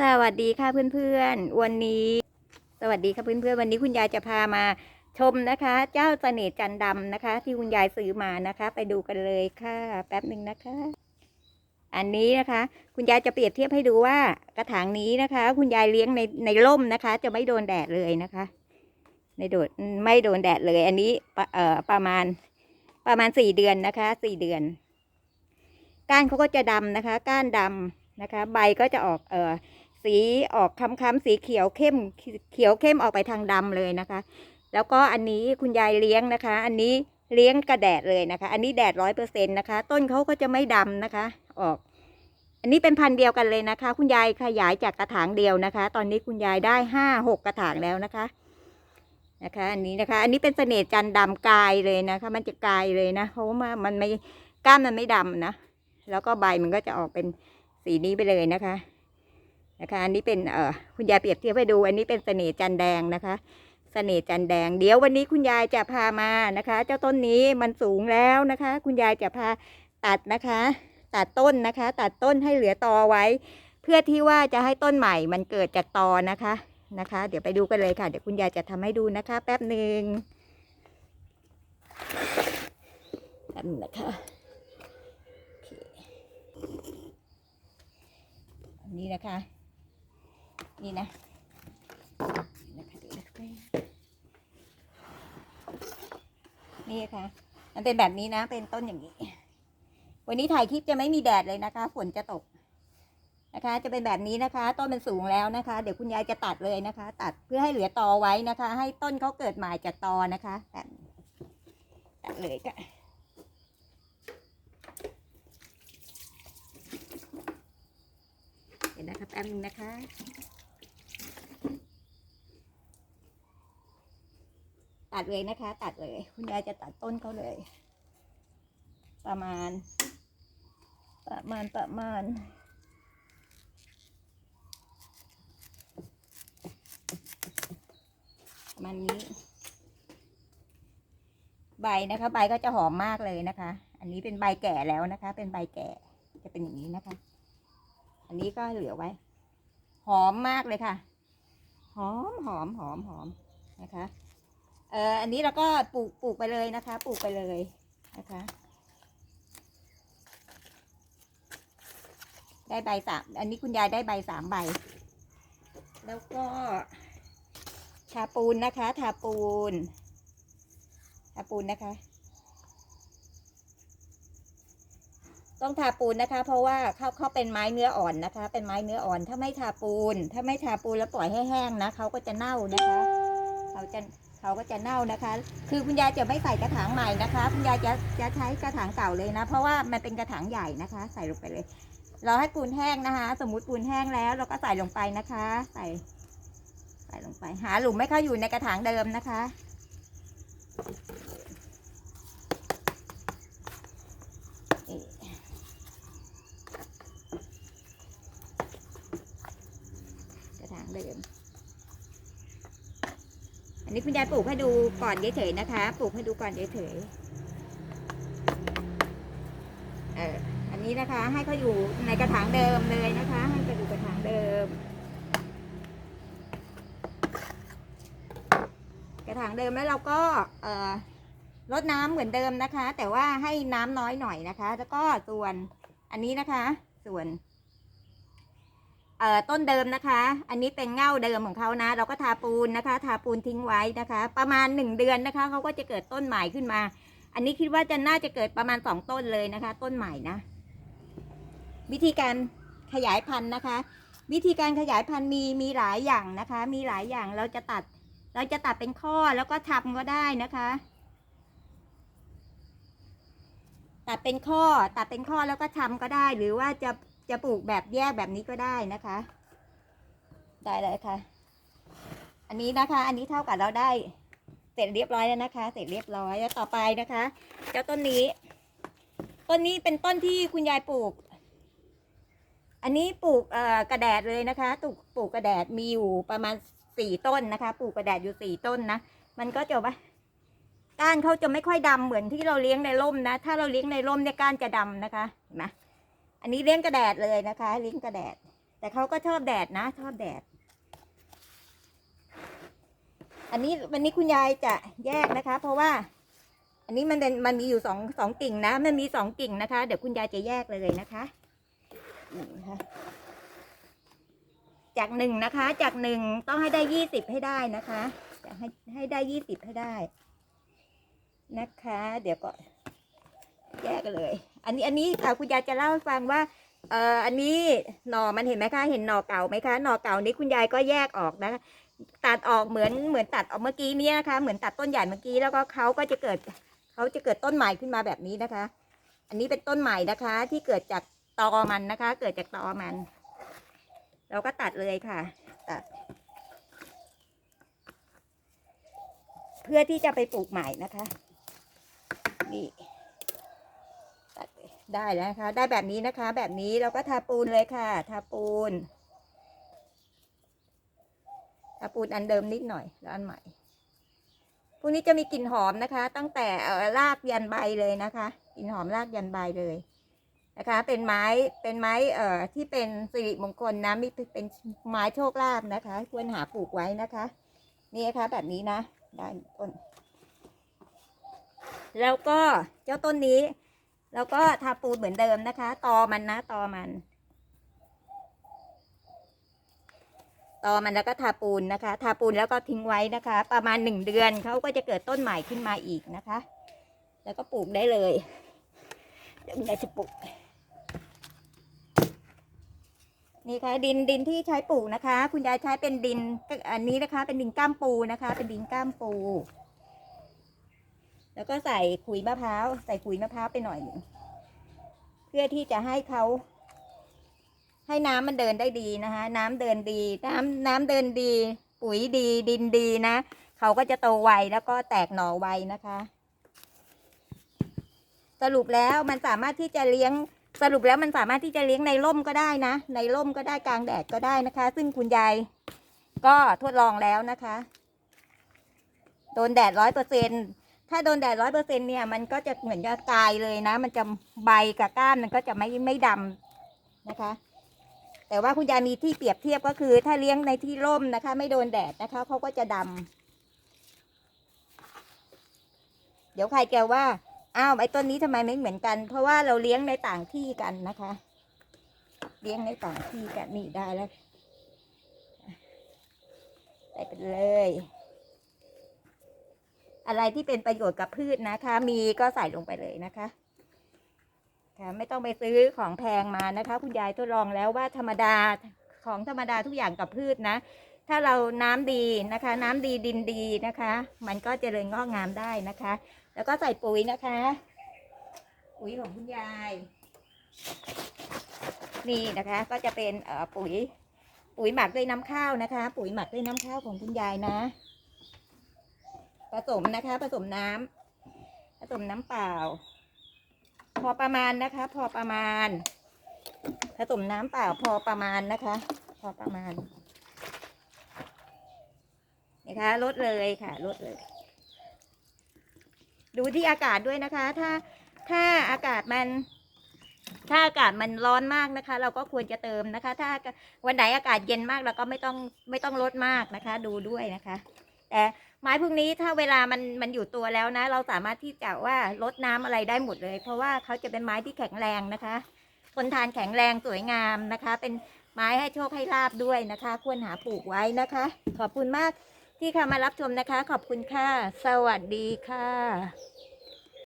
สวัสดีค่ะเพื่อนๆ วันนี้ สวัสดีค่ะเพื่อนๆ วันนี้คุณยายจะพามาชมนะคะ เจ้าเสน่ห์จันทร์ดำนะคะ ที่คุณยายซื้อมานะคะ ไปดูกันเลยค่ะ แป๊บหนึ่งนะคะ อันนี้นะคะ คุณยายจะเปรียบเทียบให้ดูว่ากระถางนี้นะคะ คุณยายเลี้ยงในในร่มนะคะ จะไม่โดนแดดเลยนะคะในโดดไม่โดนแดดเลย อันนี้เอ่อประมาณประมาณสี่เดือนนะคะสี่เดือน ก้านเขาก็จะดำนะคะ ก้านดำนะคะ ใบก็จะออกเอ่อ สีออกค้ำๆสีเขียวเข้มเขียวเข้มออกไปทางดำเลยนะคะ แล้วก็อันนี้คุณยายเลี้ยงนะคะ อันนี้เลี้ยงกระแดดเลยนะคะ อันนี้แดดร้อยเปอร์เซ็นต์นะคะ ต้นเขาก็จะไม่ดำนะคะ ออก อันนี้เป็นพันธุ์เดียวกันเลยนะคะ คุณยายขยายจากกระถางเดียวนะคะ ตอนนี้คุณยายได้ห้าหกกระถางแล้วนะคะนะคะ อันนี้นะคะ อันนี้เป็นเสน่ห์จันทร์ดำกายเลยนะคะ มันจะกายเลยนะเพราะว่ามันไม่ก้านมันไม่ดำนะ แล้วก็ใบมันก็จะออกเป็นสีนี้ไปเลยนะคะ นะคะอันนี้เป็นเออคุณยายเปรียบเทียบให้ดู อันนี้เป็นเสน่ห์จันแดงนะคะเสน่ห์จันแดง เดี๋ยววันนี้คุณยายจะพามานะคะ เจ้าต้นนี้มันสูงแล้วนะคะ คุณยายจะพาตัดนะคะ ตัดต้นนะคะ ตัดต้นให้เหลือตอไว้ เพื่อที่ว่าจะให้ต้นใหม่มันเกิดจากตอนะคะนะคะ เดี๋ยวไปดูกันเลยค่ะ เดี๋ยวคุณยายจะทำให้ดูนะคะ แป๊บหนึ่งแป๊บนึงนะคะโอเคอันนี้นะคะ นี่นะนะคะดูนะคะนี่ค่ะ มันเป็นแบบนี้นะ เป็นต้นอย่างนี้ วันนี้ถ่ายคลิปจะไม่มีแดดเลยนะคะ ฝนจะตกนะคะ จะเป็นแบบนี้นะคะ ต้นมันสูงแล้วนะคะ เดี๋ยวคุณยายจะตัดเลยนะคะ ตัดเพื่อให้เหลือตอไว้นะคะ ให้ต้นเขาเกิดใหม่จากตอนะคะแบบตัดเลยค่ะเดี๋ยวนะคะแป๊บนึงนะคะ ตัดเลยนะคะ ตัดเลย คุณยายจะตัดต้นเขาเลย ประมาณ ประมาณประมาณประมาณนี้ ใบนะคะ ใบก็จะหอมมากเลยนะคะ อันนี้เป็นใบแก่แล้วนะคะ เป็นใบแก่จะเป็นอย่างนี้นะคะ อันนี้ก็เหลือไว้ หอมมากเลยค่ะ หอมหอมหอมหอมนะคะ เอ่ออันนี้เราก็ปลูกปลูกไปเลยนะคะ ปลูกไปเลยนะคะ ได้ใบสามอันนี้คุณยายได้ใบสามใบ แล้วก็ทาปูนนะคะทาปูนทาปูนนะคะ ต้องทาปูนนะคะ เพราะว่าเขาเขาเป็นไม้เนื้ออ่อนนะคะ เป็นไม้เนื้ออ่อน ถ้าไม่ทาปูน ถ้าไม่ทาปูนแล้วปล่อยให้แห้งนะเขาก็จะเน่านะคะ เขาจะ เขาก็จะเน่านะคะ คือคุณยายจะไม่ใส่กระถางใหม่นะคะ คุณยายจะจะใช้กระถางเก่าเลยนะ เพราะว่ามันเป็นกระถางใหญ่นะคะ ใส่ลงไปเลย เราให้ปูนแห้งนะคะ สมมุติปูนแห้งแล้ว เราก็ใส่ลงไปนะคะ ใส่ ใส่ลงไป หาหลุมไม่เข้าอยู่ในกระถางเดิมนะคะกระถางเดิม นนี้คุณยายปลูกให้ดูก่อนเฉยๆนะคะ ปลูกให้ดูก่อนเฉยๆเอออันนี้นะคะ ให้เขาอยู่ในกระถางเดิมเลยนะคะ ให้ไปอยู่กระถางเดิม กระถางเดิมแล้วเราก็เอ่อลดน้ำเหมือนเดิมนะคะ แต่ว่าให้น้ำน้อยหน่อยนะคะ แล้วก็ส่วนอันนี้นะคะ ส่วน ต้นเดิมนะคะ อันนี้เป็นเง่าเดิมของเขานะ เราก็ทาปูนนะคะ ทาปูนทิ้งไว้นะคะ ประมาณหนึ่งเดือนนะคะเขาก็จะเกิดต้นใหม่ขึ้นมา อันนี้คิดว่าจะน่าจะเกิดประมาณสองต้นเลยนะคะ ต้นใหม่นะ วิธีการขยายพันธุ์นะคะ วิธีการขยายพันธุ์มีมีหลายอย่างนะคะ มีหลายอย่างเราจะตัด เราจะตัดเป็นข้อแล้วก็ทำก็ได้นะคะตัดเป็นข้อตัดเป็นข้อแล้วก็ทำก็ได้ หรือว่าจะ จะปลูกแบบแยกแบบนี้ก็ได้นะคะ ได้เลยค่ะ อันนี้นะคะ อันนี้เท่ากับเราได้ เสร็จเรียบร้อยแล้วนะคะ เสร็จเรียบร้อยแล้วต่อไปนะคะ เจ้าต้นนี้ ต้นนี้เป็นต้นที่คุณยายปลูก อันนี้ปลูกกระแดดเลยนะคะปลูกปลูกกระแดดมีอยู่ประมาณสี่ต้นนะคะ ปลูกกระแดดอยู่สี่ต้นนะ มันก็จะว่าก้านเขาจะไม่ค่อยดำเหมือนที่เราเลี้ยงในร่มนะ ถ้าเราเลี้ยงในร่มเนี่ยก้านจะดำนะคะเห็นไหม อันนี้เลี้ยงกระแดดเลยนะคะเลี้ยงกระแดด แต่เขาก็ชอบแดดนะ ชอบแดด อันนี้วันนี้คุณยายจะแยกนะคะ เพราะว่า อันนี้มันเป็นมันมีอยู่สองสองกิ่งนะ มันมีสองกิ่งนะคะ เดี๋ยวคุณยายจะแยกเลยนะคะจากหนึ่งนะคะ จากหนึ่งต้องให้ได้ยี่สิบให้ได้นะคะจะให้ให้ได้ยี่สิบให้ได้ นะคะ เดี๋ยวก็แยกกันเลย อันนี้อันนี้ค่ะคุณยายจะเล่าให้ฟังว่าเอ่ออันนี้หน่อมันเห็นไหมคะ เห็นหน่อเก่าไหมคะหน่อเก่านี้คุณยายก็แยกออกนะคะตัดออกเหมือนเหมือนตัดออกเมื่อกี้เนี่ยนะคะ เหมือนตัดต้นใหญ่เมื่อกี้แล้วก็เขาก็จะเกิดเขาจะเกิดต้นใหม่ขึ้นมาแบบนี้นะคะ อันนี้เป็นต้นใหม่นะคะ ที่เกิดจากตอมันนะคะ เกิดจากตอมัน เราก็ตัดเลยค่ะ ตัด เพื่อที่จะไปปลูกใหม่นะคะ นี่ ได้แล้วนะคะ ได้แบบนี้นะคะ แบบนี้เราก็ทาปูนเลยค่ะ ทาปูน ทาปูนอันเดิมนิดหน่อยแล้วอันใหม่พวกนี้จะมีกลิ่นหอมนะคะ ตั้งแต่รากยันใบเลยนะคะกลิ่นหอมรากยันใบเลยนะคะ เป็นไม้เป็นไม้เอ่อที่เป็นสิริมงคลนะมีเป็นไม้โชคลาภนะคะ ควรหาปลูกไว้นะคะ นี่นะคะแบบนี้นะได้ต้นแล้วก็เจ้าต้นนี้ แล้วก็ทาปูนเหมือนเดิมนะคะ ตอมันนะตอมัน ตอมันแล้วก็ทาปูนนะคะ ทาปูนแล้วก็ทิ้งไว้นะคะ ประมาณหนึ่งเดือนเขาก็จะเกิดต้นใหม่ขึ้นมาอีกนะคะ แล้วก็ปลูกได้เลยเดี๋ยวคุณยายจะปลูกนี่ค่ะดินดินที่ใช้ปลูกนะคะ คุณยายใช้เป็นดินอันนี้นะคะ เป็นดินก้ามปูนะคะ เป็นดินก้ามปู แล้วก็ใส่ขุยมะพร้าวใส่ขุยมะพร้าวไปหน่อยหนึ่งเพื่อที่จะให้เขาให้น้ำมันเดินได้ดีนะคะ น้ำเดินดี น้ำน้ำเดินดี ปุ๋ยดีดินดีนะเขาก็จะโตไวแล้วก็แตกหน่อไวนะคะ สรุปแล้วมันสามารถที่จะเลี้ยงสรุปแล้วมันสามารถที่จะเลี้ยงในร่มก็ได้นะ ในร่มก็ได้กลางแดดก็ได้นะคะ ซึ่งคุณยายก็ทดลองแล้วนะคะ โดนแดดร้อยเปอร์เซ็น ถ้าโดนแดดร้อยเปอร์เซ็นเนี่ย มันก็จะเหมือนจะตายเลยนะ มันจะใบกับก้านมันก็จะไม่ไม่ดำนะคะ แต่ว่าคุณยายมีที่เปรียบเทียบก็คือ ถ้าเลี้ยงในที่ร่มนะคะ ไม่โดนแดดนะคะเขาก็จะดำเดี๋ยวใครแกว่าอ้าวไอ้ต้นนี้ทำไมไม่เหมือนกัน เพราะว่าเราเลี้ยงในต่างที่กันนะคะ เลี้ยงในต่างที่กันนี่ได้แล้วใส่ไปเลย อะไรที่เป็นประโยชน์กับพืชนะคะ มีก็ใส่ลงไปเลยนะคะค่ะไม่ต้องไปซื้อของแพงมานะคะ คุณยายทดลองแล้วว่าธรรมดาของธรรมดาทุกอย่างกับพืชนะ ถ้าเราน้ำดีนะคะ น้ำดีดินดีนะคะ มันก็เจริญงอกงามได้นะคะ แล้วก็ใส่ปุ๋ยนะคะ ปุ๋ยของคุณยาย นี่นะคะ ก็จะเป็นปุ๋ยปุ๋ยหมักด้วยน้ำข้าวนะคะ ปุ๋ยหมักด้วยน้ำข้าวของคุณยายนะ ผสมนะคะ ผสมน้ำผสมน้ำเปล่า พอประมาณนะคะ พอประมาณ ผสมน้ำเปล่าพอประมาณนะคะ พอประมาณนะคะลดเลยค่ะลดเลย ดูที่อากาศด้วยนะคะ ถ้าถ้าอากาศมัน ถ้าอากาศมันร้อนมากนะคะ เราก็ควรจะเติมนะคะ ถ้าวันไหนอากาศเย็นมากเราก็ไม่ต้องไม่ต้องลดมากนะคะ ดูด้วยนะคะ แต่ ไม้พวกนี้ถ้าเวลามันมันอยู่ตัวแล้วนะ เราสามารถที่จะว่าลดน้ำอะไรได้หมดเลย เพราะว่าเขาจะเป็นไม้ที่แข็งแรงนะคะทนทานแข็งแรงสวยงามนะคะ เป็นไม้ให้โชคให้ลาบด้วยนะคะ ควรหาปลูกไว้นะคะ ขอบคุณมากที่เข้ามารับชมนะคะ ขอบคุณค่ะ สวัสดีค่ะ